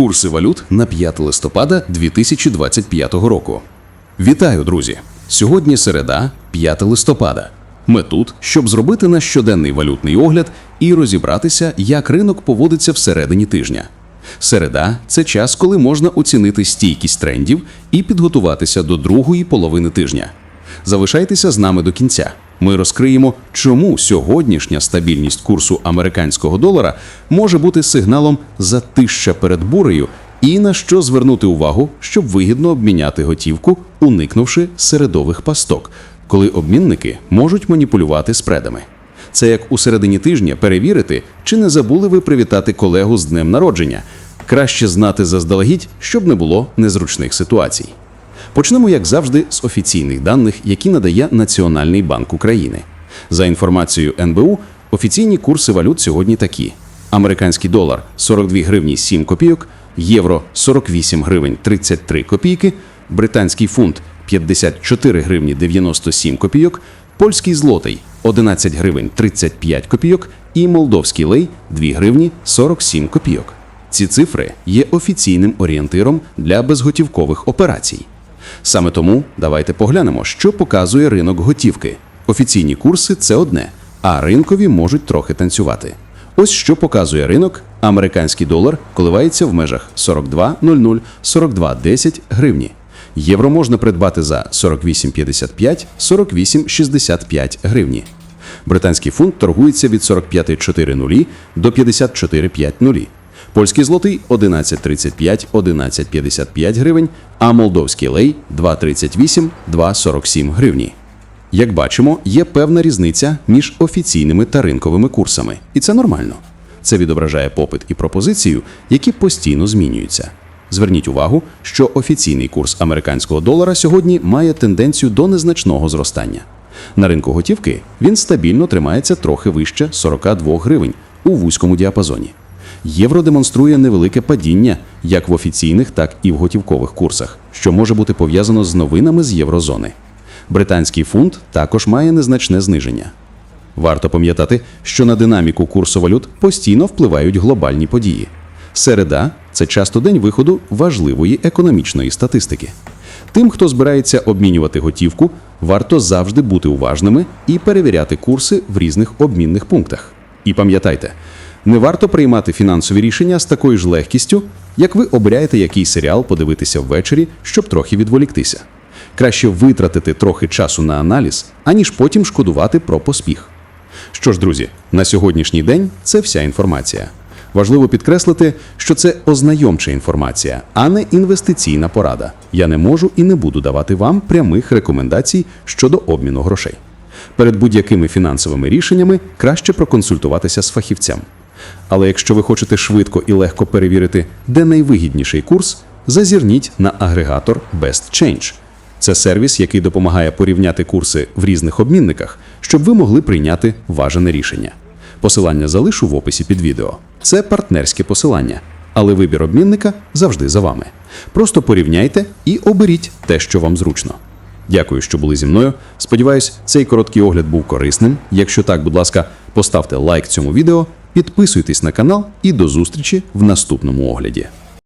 Курси валют на 5 листопада 2025 року. Вітаю, друзі! Сьогодні середа, 5 листопада. Ми тут, щоб зробити наш щоденний валютний огляд і розібратися, як ринок поводиться всередині тижня. Середа це час, коли можна оцінити стійкість трендів і підготуватися до другої половини тижня. Залишайтеся з нами до кінця. Ми розкриємо, чому сьогоднішня стабільність курсу американського долара може бути сигналом затища перед бурею і на що звернути увагу, щоб вигідно обміняти готівку, уникнувши середових пасток, коли обмінники можуть маніпулювати спредами. Це як у середині тижня перевірити, чи не забули ви привітати колегу з днем народження. Краще знати заздалегідь, щоб не було незручних ситуацій. Почнемо, як завжди, з офіційних даних, які надає Національний банк України. За інформацією НБУ, офіційні курси валют сьогодні такі: американський долар 42 гривні 7 копійок, євро 48 гривень 33 копійки, британський фунт 54 гривні 97 копійок, польський злотий 11 гривень 35 копійок і молдовський лей 2 гривні 47 копійок. Ці цифри є офіційним орієнтиром для безготівкових операцій. Саме тому давайте поглянемо, що показує ринок готівки. Офіційні курси це одне, а ринкові можуть трохи танцювати. Ось що показує ринок. Американський долар коливається в межах 42,00-42,10 гривні. Євро можна придбати за 48,55, 48,65 гривні. Британський фунт торгується від 45,40 до 54,50. Польський злотий 11,35, 11,55 гривень, а молдовський лей 2,38, 2,47 гривні. Як бачимо, є певна різниця між офіційними та ринковими курсами, і це нормально. Це відображає попит і пропозицію, які постійно змінюються. Зверніть увагу, що офіційний курс американського долара сьогодні має тенденцію до незначного зростання. На ринку готівки він стабільно тримається трохи вище 42 гривень у вузькому діапазоні. Євро демонструє невелике падіння як в офіційних, так і в готівкових курсах, що може бути пов'язано з новинами з єврозони. Британський фунт також має незначне зниження. Варто пам'ятати, що на динаміку курсу валют постійно впливають глобальні події. Середа це часто день виходу важливої економічної статистики. Тим, хто збирається обмінювати готівку, варто завжди бути уважними і перевіряти курси в різних обмінних пунктах. І пам'ятайте, не варто приймати фінансові рішення з такою ж легкістю, як ви обираєте який серіал подивитися ввечері, щоб трохи відволіктися. Краще витратити трохи часу на аналіз, аніж потім шкодувати про поспіх. Що ж, друзі, на сьогоднішній день це вся інформація. Важливо підкреслити, що це ознайомча інформація, а не інвестиційна порада. Я не можу і не буду давати вам прямих рекомендацій щодо обміну грошей. Перед будь-якими фінансовими рішеннями краще проконсультуватися з фахівцем. Але якщо ви хочете швидко і легко перевірити, де найвигідніший курс, зазірніть на агрегатор Best Change. Це сервіс, який допомагає порівняти курси в різних обмінниках, щоб ви могли прийняти важене рішення. Посилання залишу в описі під відео. Це партнерське посилання, але вибір обмінника завжди за вами. Просто порівняйте і оберіть те, що вам зручно. Дякую, що були зі мною. Сподіваюсь, цей короткий огляд був корисним. Якщо так, будь ласка, поставте лайк цьому відео, підписуйтесь на канал і до зустрічі в наступному огляді.